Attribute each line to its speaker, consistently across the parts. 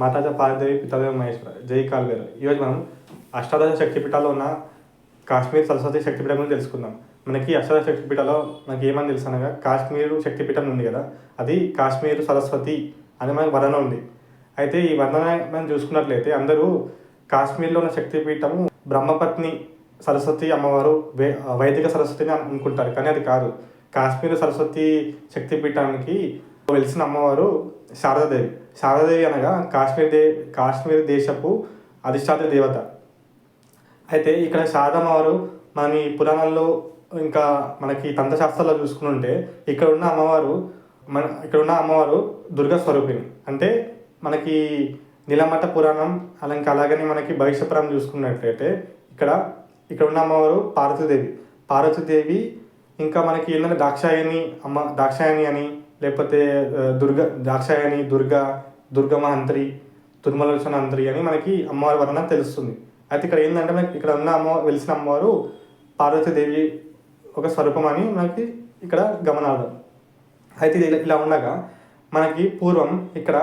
Speaker 1: మాతాజ పార్వదేవి పితాదేవి మహేశ్వర జై కాల్వేర్. ఈరోజు మనం అష్టాదశ శక్తిపీఠాల్లో ఉన్న కాశ్మీర్ సరస్వతి శక్తిపీఠం గురించి తెలుసుకుందాం. మనకి అష్టాదశ శక్తిపీఠాలో మనకి ఏమని తెలుసు అనగా కాశ్మీర్ శక్తిపీఠం ఉంది కదా అది కాశ్మీర్ సరస్వతి అని మనకి వర్ణన ఉంది. అయితే ఈ వర్ణన మనం చూసుకున్నట్లయితే అందరూ కాశ్మీర్లో ఉన్న శక్తిపీఠం బ్రహ్మపత్ని సరస్వతి అమ్మవారు వే వైదిక సరస్వతిని అనుకుంటారు కానీ అది కాదు. కాశ్మీర్ సరస్వతి శక్తిపీఠానికి వెలిసిన అమ్మవారు శారదాదేవి. శారదాదేవి అనగా కాశ్మీర్ దే కాశ్మీర్ దేశపు అధిష్టాత దేవత. అయితే ఇక్కడ శారదమ్మవారు మన ఈ పురాణాల్లో ఇంకా మనకి తంత్రశాస్త్రాల్లో చూసుకుంటే ఇక్కడ ఉన్న అమ్మవారు మన ఇక్కడ ఉన్న అమ్మవారు దుర్గా స్వరూపిణి. అంటే మనకి నీలమట్ట పురాణం అలా ఇంకా అలాగని మనకి భవిష్య పురాణం చూసుకున్నట్లయితే ఇక్కడ ఇక్కడ ఉన్న అమ్మవారు పార్వతీదేవి. పార్వతీదేవి ఇంకా మనకి ఏంటంటే దాక్షాయణి అమ్మ దాక్షాయణి అని లేకపోతే దుర్గ దాక్షాయణి దుర్గ దుర్గమహంత్రి తుర్మలోచన అంత్రి అని మనకి అమ్మవారి వర్ణన తెలుస్తుంది. అయితే ఇక్కడ ఏంటంటే మనకి ఇక్కడ ఉన్న అమ్మ వెలిసిన అమ్మవారు పార్వతీదేవి ఒక స్వరూపం అని మనకి ఇక్కడ గమనార్థం అయితే ఇది ఇలా- ఉండగా మనకి పూర్వం ఇక్కడ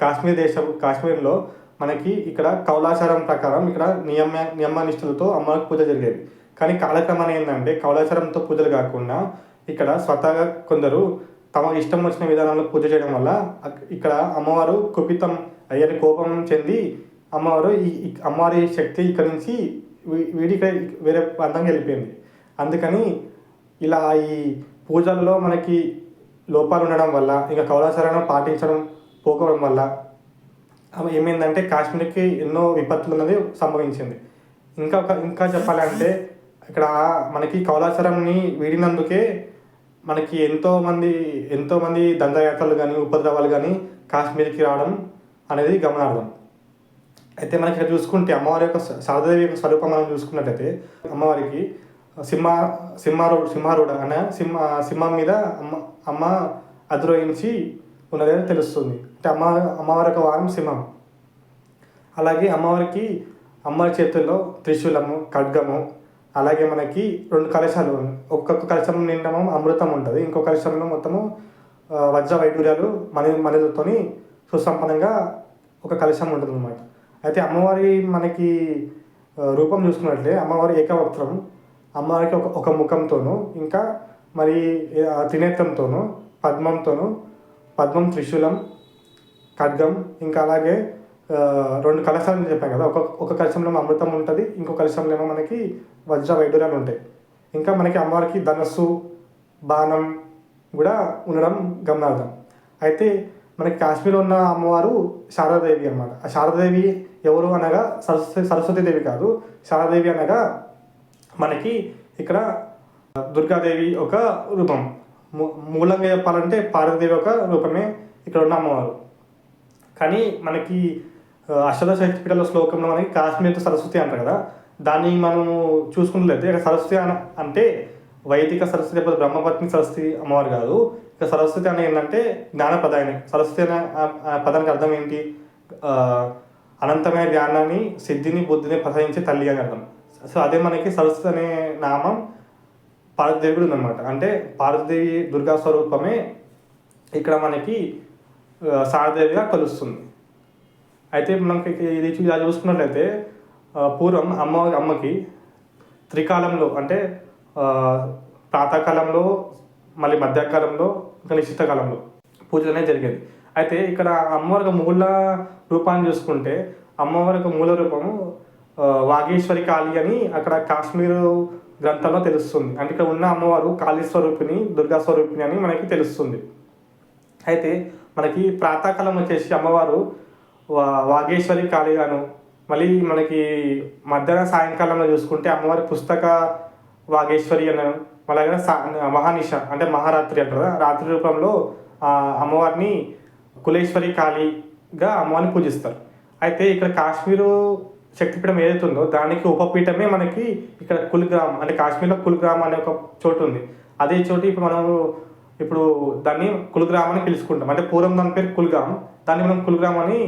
Speaker 1: కాశ్మీర్ దేశం కాశ్మీర్లో మనకి ఇక్కడ కౌలాచారం ప్రకారం ఇక్కడ నియమ నియమనిష్ఠులతో అమ్మవారికి పూజ జరిగేది. కానీ కాలక్రమాన్ని ఏంటంటే కౌలాచారంతో పూజలు కాకుండా ఇక్కడ స్వతహాగా కొందరు తమ ఇష్టం వచ్చిన విధానంలో పూజ చేయడం వల్ల ఇక్కడ అమ్మవారు కుపితం అయ్యని కోపం చెంది అమ్మవారు ఈ అమ్మవారి శక్తి ఇక్కడ నుంచి వీడి వీడికి వేరే ప్రాంతానికి వెళ్ళిపోయింది. అందుకని ఇలా ఈ పూజల్లో మనకి లోపాలు ఉండడం వల్ల ఇంకా కౌలాచారం పాటించడం పోకపోవడం వల్ల ఏమైందంటే కాశ్మీర్కి ఎన్నో విపత్తులు అనేది సంభవించింది. ఇంకా ఒక ఇంకా చెప్పాలంటే ఇక్కడ మనకి కౌలాచారంని వీడినందుకే మనకి ఎంతోమంది ఎంతోమంది దండయాత్రలు కానీ ఉపద్రవాలు కానీ కాశ్మీర్కి రావడం అనేది గమనార్థం అయితే మనకి ఇక్కడ చూసుకుంటే అమ్మవారి యొక్క స- శారదాదేవి యొక్క స్వరూపం మనం చూసుకున్నట్టయితే అమ్మవారికి సింహ సింహారో సింహారూఢ అనే సింహ సింహం మీద అమ్మ అమ్మ అధిరోహించి ఉన్నదని తెలుస్తుంది. అంటే అమ్మ అమ్మవారి యొక్క వారం సింహం. అలాగే అమ్మవారికి అమ్మవారి చేతుల్లో త్రిశూలము ఖడ్గము అలాగే మనకి రెండు కలశాలు ఒక్కొక్క కలశం నిండమో అమృతం ఉంటుంది. ఇంకో కలశంలో మొత్తము వజ్ర వైడూర్యాలు మణి మణిలతోని సుసంపన్నంగా ఒక కలశం ఉంటుంది అనమాట అయితే అమ్మవారి మనకి రూపం చూసుకున్నట్లే అమ్మవారి ఏకవక్త్రం అమ్మవారికి ఒక ఒక ముఖంతోనూ ఇంకా మరి త్రినేత్రంతోనూ పద్మంతోనూ పద్మం త్రిశూలం ఖడ్గం ఇంకా అలాగే రెండు కలశాలని చెప్పాను కదా. ఒక ఒక కలశంలో అమృతం ఉంటుంది ఇంకో కలశంలో ఏమో మనకి వజ్ర వైడూర్యాలు ఉంటాయి. ఇంకా మనకి అమ్మవారికి ధనస్సు బాణం కూడా ఉండడం గమనార్థం అయితే మనకి కాశ్మీర్లో ఉన్న అమ్మవారు శారదాదేవి అన్నమాట. ఆ శారదాదేవి ఎవరు అనగా సరస్వతి సరస్వతీదేవి కాదు. శారదాదేవి అనగా మనకి ఇక్కడ దుర్గాదేవి ఒక రూపం. మూ- మూలంగా చెప్పాలంటే పార్వతీదేవి ఒక రూపమే ఇక్కడ ఉన్న అమ్మవారు. కానీ మనకి ఆ, అష్టదశ శ్లోకంలో మనకి కాశ్మీర్ సరస్వతి అంటారు కదా. దాన్ని మనము చూసుకున్నట్లయితే ఇక్కడ సరస్వతి అన అంటే వైదిక సరస్వతి లేకపోతే బ్రహ్మపత్ని సరస్వతి అమ్మవారు కాదు. ఇక సరస్వతి అనే ఏంటంటే జ్ఞానప్రదాయని సరస్వతి అనే పదానికి అర్థం ఏంటి? అనంతమైన జ్ఞానాన్ని సిద్ధిని బుద్ధిని ప్రసాదించే తల్లి అని అర్థం. సో అదే మనకి సరస్వతి అనే నామం పార్వతీదేవి కూడా ఉందన్నమాట. అంటే పార్వతీదేవి దుర్గా స్వరూపమే ఇక్కడ మనకి సారదేవిగా శారదేవిగా కలుస్తుంది. అయితే మనకి ఇది ఇలా చూసుకున్నట్లయితే పూర్వం అమ్మ అమ్మకి త్రికాలంలో అంటే ప్రాతకాలంలో మళ్ళీ మధ్యాకాలంలో ఇంకా నిశ్చితకాలంలో పూజలు అనేది జరిగేది. అయితే ఇక్కడ అమ్మవారి మూల రూపాన్ని చూసుకుంటే అమ్మవారి మూల రూపము వాగేశ్వరి కాళి అని అక్కడ కాశ్మీర్ గ్రంథంలో తెలుస్తుంది. అంటే ఇక్కడ ఉన్న అమ్మవారు కాళీ స్వరూపిణి దుర్గా స్వరూపిణి అని మనకి తెలుస్తుంది. అయితే మనకి ప్రాతకాలం వచ్చేసి అమ్మవారు వాగేశ్వరి కాళీ అను మళ్ళీ మనకి మధ్యాహ్నం సాయంకాలంలో చూసుకుంటే అమ్మవారి పుస్తక వాగేశ్వరి అని అలాగే సా మహానిష అంటే మహారాత్రి అంటారు రాత్రి రూపంలో ఆ అమ్మవారిని కులేశ్వరి కాళీగా అమ్మవారిని పూజిస్తారు. అయితే ఇక్కడ కాశ్మీరు శక్తిపీఠం ఏదైతే ఉందో దానికి ఉపపీఠమే మనకి ఇక్కడ కుల్గ్రామ్ అంటే కాశ్మీర్లో కుల్గ్రామ్ అనే ఒక చోటు ఉంది. అదే చోటు ఇప్పుడు మనం ఇప్పుడు దాన్ని కుల్గ్రామ్ అని పిలుచుకుంటాం. అంటే పూర్వం దాని పేరు కుల్గామ్ దాన్ని మనం కుల్గ్రామ్ అని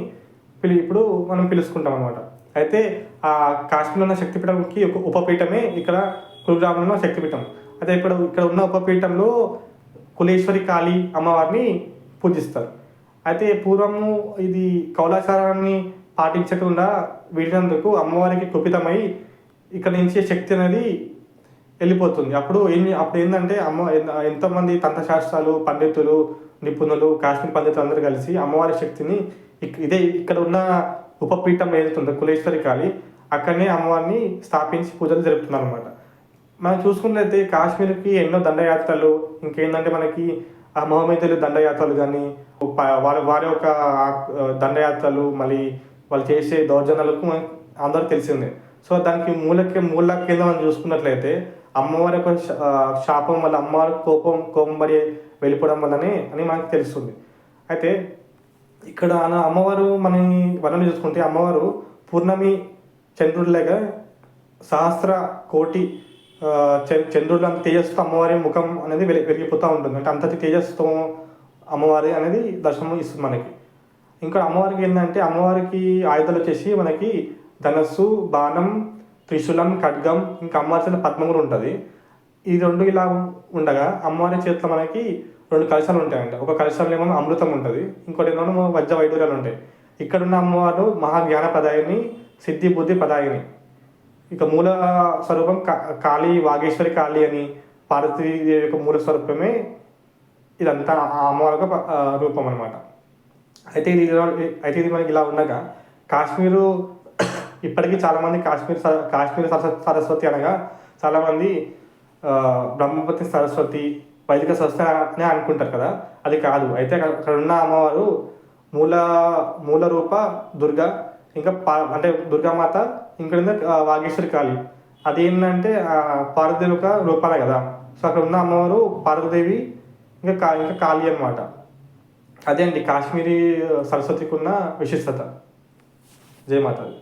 Speaker 1: పిలి ఇప్పుడు మనం పిలుచుకుంటాం అనమాట అయితే ఆ కాశ్మీర్లో ఉన్న శక్తిపీఠంకి ఒక ఉపపీఠమే ఇక్కడ కురుగ్రామంలో ఉన్న శక్తిపీఠం. అయితే ఇప్పుడు ఇక్కడ ఉన్న ఉపపీఠంలో కులేశ్వరి కాళీ అమ్మవారిని పూజిస్తారు. అయితే పూర్వము ఇది కౌలాచారాన్ని పాటించకుండా వీడినందుకు అమ్మవారికి కుపితమై ఇక్కడ నుంచి శక్తి అనేది వెళ్ళిపోతుంది. అప్పుడు ఏం అప్పుడు ఏంటంటే అమ్మ ఎంతోమంది తంత్రశాస్త్రాలు పండితులు నిపుణులు కాశ్మీర్ పండితులు అందరూ కలిసి అమ్మవారి శక్తిని ఇక్- ఇదే ఇక్కడ ఉన్న ఉపపీఠం ఏదైతుందో కులేశ్వరి కాళి అక్కడనే అమ్మవారిని స్థాపించి పూజలు జరుపుతున్నారు అనమాట మనం చూసుకున్నట్లయితే కాశ్మీర్కి ఎన్నో దండయాత్రలు ఇంకేంటంటే మనకి ఆ మొహమ్మదీయులు దండయాత్రలు కానీ వారి వారి యొక్క దండయాత్రలు మళ్ళీ వాళ్ళు చేసే దౌర్జన్యాలకు అందరూ తెలిసిందే. సో దానికి మూలకి మూల కింద మనం చూసుకున్నట్లయితే అమ్మవారి యొక్క శాపం వల్ల అమ్మవారి కోపం కోపం మరి వెళ్ళిపోవడం వల్లనే అని మనకు తెలుస్తుంది. అయితే ఇక్కడ అమ్మవారు మన వనరులు చూసుకుంటే అమ్మవారు పూర్ణమి చంద్రుడిలాగా సహస్ర కోటి చ- చంద్రుడు అంత తేజస్సుతో అమ్మవారి ముఖం అనేది వెలి వెలిగిపోతూ ఉంటుంది. అంటే అంతటి తేజస్సుతో అమ్మవారి అనేది దర్శనం ఇస్తుంది మనకి. ఇంకా అమ్మవారికి ఏంటంటే అమ్మవారికి ఆయుధాలు వచ్చేసి మనకి ధనస్సు బాణం త్రిశూలం ఖడ్గం ఇంకా అమ్మవారి చేతిలో పద్మం కూడా ఉంటుంది. ఈ రెండు ఇలా ఉండగా అమ్మవారి చేతిలో మనకి రెండు కలశాలు ఉంటాయంట. ఒక కలశాలు ఏమో అమృతం ఉంటుంది ఇంకోటి ఏమో వజ్ర వైడూర్యాలు ఉంటాయి. ఇక్కడ ఉన్న అమ్మవారు మహాజ్ఞాన ప్రదాయిని సిద్ధి బుద్ధి ప్రదాయిని ఇక మూల స్వరూపం కా- కాళీ వాగేశ్వరి కాళీ అని పార్వతీదేవి యొక్క మూల స్వరూపమే ఇదంతా ఆ అమ్మవారి యొక్క రూపం అనమాట అయితే ఇది అయితే ఇది మనకి ఇలా ఉండగా కాశ్మీరు ఇప్పటికీ చాలామంది కాశ్మీర్ కాశ్మీర్ సరస్వతి సరస్వతి అనగా చాలామంది బ్రహ్మపతి సరస్వతి వైదిక సంస్థనే అనుకుంటారు కదా అది కాదు. అయితే అక్కడ ఉన్న అమ్మవారు మూల మూల రూప దుర్గా ఇంకా పా అంటే దుర్గామాత ఇంకా వాగేశ్వరి కాళి. అది ఏంటంటే పార్వదేవి యొక్క రూపాలే కదా. సో అక్కడ ఉన్న అమ్మవారు పార్వదేవి ఇంకా కా ఇంకా కాళీ అన్నమాట. అదే అండి కాశ్మీరీ సరస్వతికి ఉన్న విశిష్టత. జయమాతాది